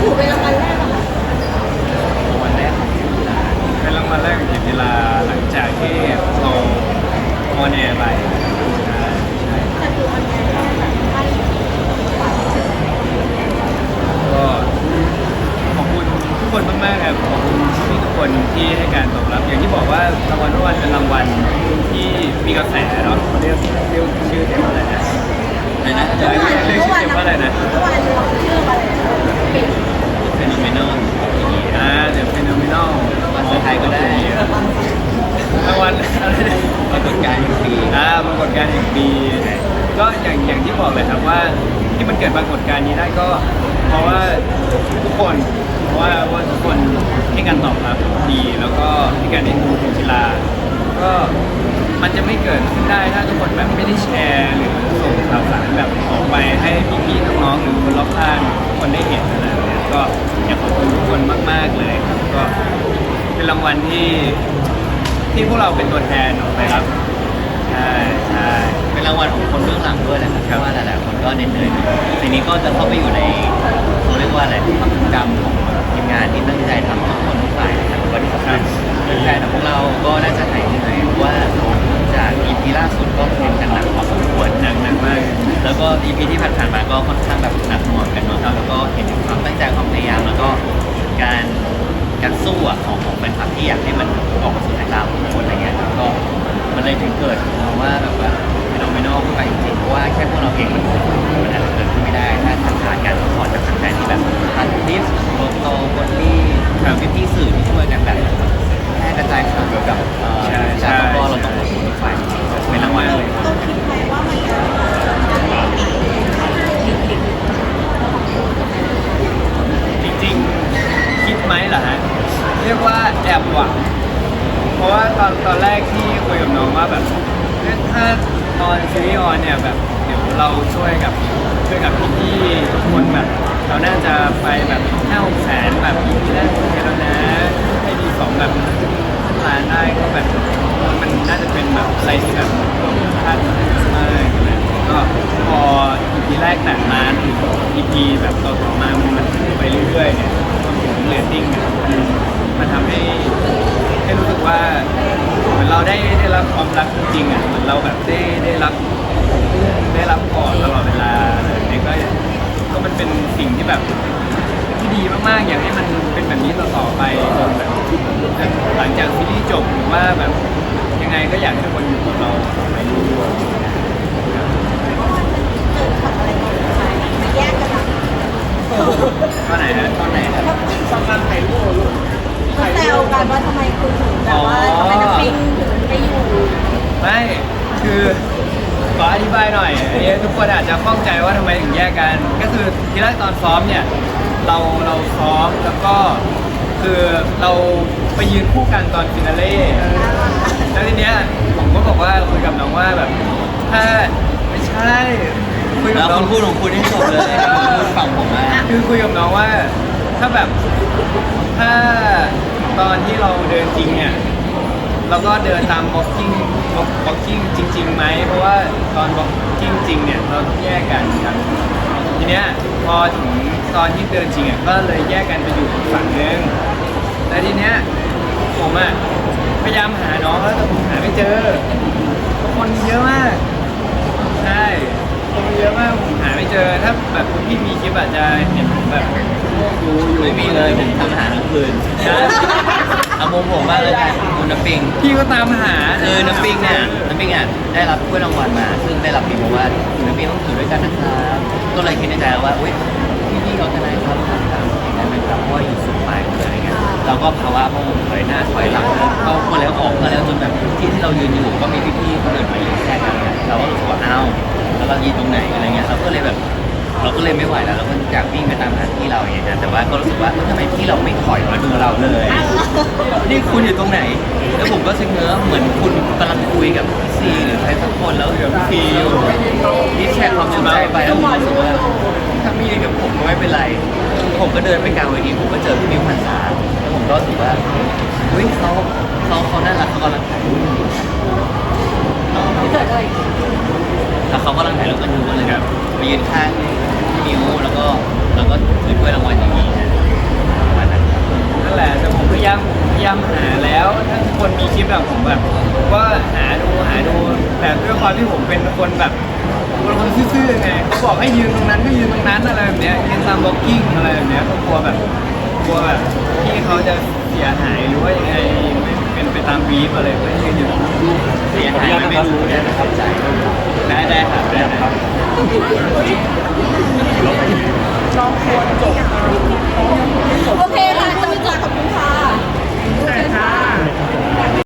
ถือเป็นรางวัลแรกเหรอคะวันแรกของกีฬาเป็นรางวัลแรกของกีฬาหลังจากที่เราออนแอร์ไปใช่ใช่แต่คือมันแค่แบบให้ก็ขอบคุณทุกคนมากๆครับขอบคุณพี่ๆทุกคนที่ให้การตอบรับ อย่างที่บอกว่ารางวัลทุกวันเป็นรางวัลที่มีกระแสเนาะเขาเรียกเรียกชื่อเต็มว่าอะไรนะอะไรนะเรียกเรียกชื่อเต็มว่าอะไรนะ เมื่อวานเราชื่ออะไรนะปิด ว่าที่มันเกิดปรากฏการณ์นี้ได้ก็ เพราะว่าทุกคนเพราะว่าว่าทุกคนให้การตอบรับดีแล้วก็ให้การได้ดูกีฬาก็มันจะไม่เกิดขึ้นได้ถ้าทุกคนแบบไม่ได้แชร์หรือส่งข่าวสารแบบออกไปให้พี่ๆน้องๆหรือคนรอบข้างทุกคนได้เห็นอะไรแบบเนี้ยก็อยากขอบคุณทุกคนมาก ๆเลยครับก็เป็นรางวัลที่ที่พวกเราเป็นตัวแทนออกไปรับใช่ใช่างวัลของคนเบื้องหลังด้วยแหละครับเพราะว่าหลายๆคนก็เหนื่อยๆทีนี้ก็จะเข้าไปอยู่ในเขาเรียกว่าอะไรความทรงจำของทีมงานที่ตั้งใจทำทุกคนทุกฝ่ายนะครับวันนี้สำคัญแฟนๆของพวกเราก็น่าจะหายเหนื่อยเพราะว่าจาก EP ล่าสุดก็เป็นกันหนักพอสมควรหนักหนักมาก แล้วก็ EP ที่ผ่านๆมาก็ค่อนข้างแบบหนักหน่วงกันเนาะแล้วก็เห็นถึงความตั้งใจความพยายามแล้วก็การการสู้อะของของแฟนคลับที่อยากให้มันออกมาสู่สายตาของคนอะไรเงี้ยครับก็มันเลยถึงเกิดคำว่าแบบว่าไม่ นอกขึ้นไปจริงๆเพราะว่าแค่พวกเราเองมันมันอาจจะเกิดขึ้นไม่ได้ ถ้าถ้าขาดการสปอร์ตจากแฟนๆที่แบบทันทิสโลโตบอลลี่แบบพี่สื่อที่ช่วยกันแบบแพร่กระจายข่าวเกี่ยวกับเอ่อใช่ใช่แล้วก็เราต้องขอบคุณทุกฝ่ายจริงๆเป็นรางวัลเลย ต้องคิดไหมว่ามันจะจริงๆ คิดไหมเหรอฮะ เรียกว่าแอบหวัง เพราะว่าตอนตอนแรกที่คุยกับน้องว่าแบบเอ้ยถ้า ตอนซีรีส์ออนเนี่ยแบบเดี๋ยวเราช่วยกับช่วยกับพี่ๆทุกคนแบบ เราน่าจะไปแบบห้าหกแสนแบบอีพีแรกแค่แล้วนะให้ดีสองแบบล้านได้ก็แบบมันน่าจะเป็นแบบอะไรที่แบบคาดหวังมากๆเลยก็พออีพีแรกแต่มาอีพีแบบต่อๆมามันมันไปเรื่อยๆเนี่ยของเรตติ้งเนี่ยมันทำให้ให้รู้สึกว่าเหมือนเราได้ได้รับความรัก เราแบบได้ได้รับได้รับกอดตลอดเวลาอะไรแบบนี้ก็ก็มันเป็นสิ่งที่แบบที่ดีมากๆ อยากให้มันเป็นแบบนี้ต่อๆไปจนแบบหลังจากซีรีส์จบหรือว่าแบบยังไงก็อยากให้ทุกคนอยู่กับเราไปเรื่อยเกิดขับอะไรกันไปแยกกันนะๆข้อไหนนะตอนไหนครับเขาแซวกันว่าทำไมคุณถึงแบบว่าทำไมน้ำปิงถึงไปอยู่ ไม่ คือขออธิบายหน่อยอันนี้ทุกคนอาจจะข้องใจว่าทำไมถึงแยกกัน ก็คือทีแรกตอนซ้อมเนี่ยเราเราซ้อมแล้วก็คือเราไปยืนคู่กันตอนฟินาเล่แล้วทีเนี้ยผมก็บอกว่าคุยกับน้องว่าแบบถ้าไม่ใช่คุยกับแล้วน้อคุงณพูดของคุณให้จบเลยคุณพูดฝั่งผมอะคือคุยกับน้องว่าถ้าแบบถ้าตอนที่เราเดินจริงเนี่ย เราก็เดินตาม blocking blocking จริงๆไหมเพราะว่าตอน blocking จริงเนี่ยเราต้องแยกกันครับทีเนี้ยพอถึงตอนที่เดินจริงอะก็เลยแยกกันไปอยู่อีกฝั่งนึงแต่ทีเนี้ยผมอะพยายามหาน้องแล้วแต่ผมหาไม่เจอคนเยอะมากใช่คนเยอะมากผมหาไม่เจอ ถ้าแบบคุณพี่มีคลิปอาจจะเห็นผมแบบดูอยู่ไม่มีเลยผมทำอาหารทั้งคืนใช่ เอามุมผมบ้างเลยกันคุณน้ำปิง พี่ก็ตามหาคือน้ำปิงเนี่ยน้ำปิงอะ ได้รับถ้วยรางวัลมา ซึ่งได้รับปิงบอกว่าคุณน้ำปิงต้องถือด้วยกันนะครับก็เลยคิดในใจว่า อุ้ยพี่พี่ๆเขาจะไหนครับทำตามอย่างนั้นไหมครับเพราะว่าอยู่สุดปลายเลยอะไรเงี้ย เราก็ภาวะพะวงถอยหน้าถอยหลังเข้ามาแล้วออกมาแล้วจนแบบที่ที่เรายืนอยู่ก็มีพี่ๆคนอื่นมายืนแทรกกันเนี่ยเราก็รู้สึกว่าอ้าวแล้วเรายืนตรงไหนอะไรเงี้ยเราก็เลยแบบ เราก็เลยไม่ไหวแล้วเราก็อยากวิ่งไปตามหาที่เราอย่างเงี้ยแต่ว่าก็รู้สึกว่าเอ้ยทำไมที่เราไม่ถอยมาดูเราเลย นี่คุณอยู่ตรงไหน แล้วผมก็ชะเง้อเหมือนคุณกำลังคุยกับพี่ซีหรือใครสักคนแล้วเดี๋ยวพี่ฟิวที่แชร์ความสนใจไปแล้วผมรู้สึกว่าถ้ามีกับผมก็ไม่เป็นไรผมก็เดินไปกลางเวทีผมก็เจอพี่มิวพันษาแล้วผมก็รู้สึกว่าเฮ้ยเขาเขาเขาน่ารักเขากำลังถ่ายรูปอยู่เกิดอะไรแล้วเขากำลังถ่ายรูปกันอยู่ก็เลยแบบไปยืนข้างิ้วแล้วก็แล้วก็ถือถ้วยรางวัลอย่างนี้นั่นนั่นแหละแต่ผมพยายามพยายามหาแล้วถ้าคนมีคลิปแบบผมแบบว่าหาดูหาดูแต่ด้วยความที่ผมเป็นคนแบบเป็นคนซื่อๆไงเขาบอกให้ยืนตรงนั้นก็ยืนตรงนั้นอะไรแบบเนี้ยเยืนตามบล็อกกิ้งอะไรแบบเนี้ยก็กลัวแบบกลัวแบบที่เขาจะเสียหายหรือว่ายังไงไม่เป็นไปตามบีฟอะไรไม่ยืนอยู่เสียหายไม่รู้เนี่ยนะครับใจได้ได้ครับ ครับโอเค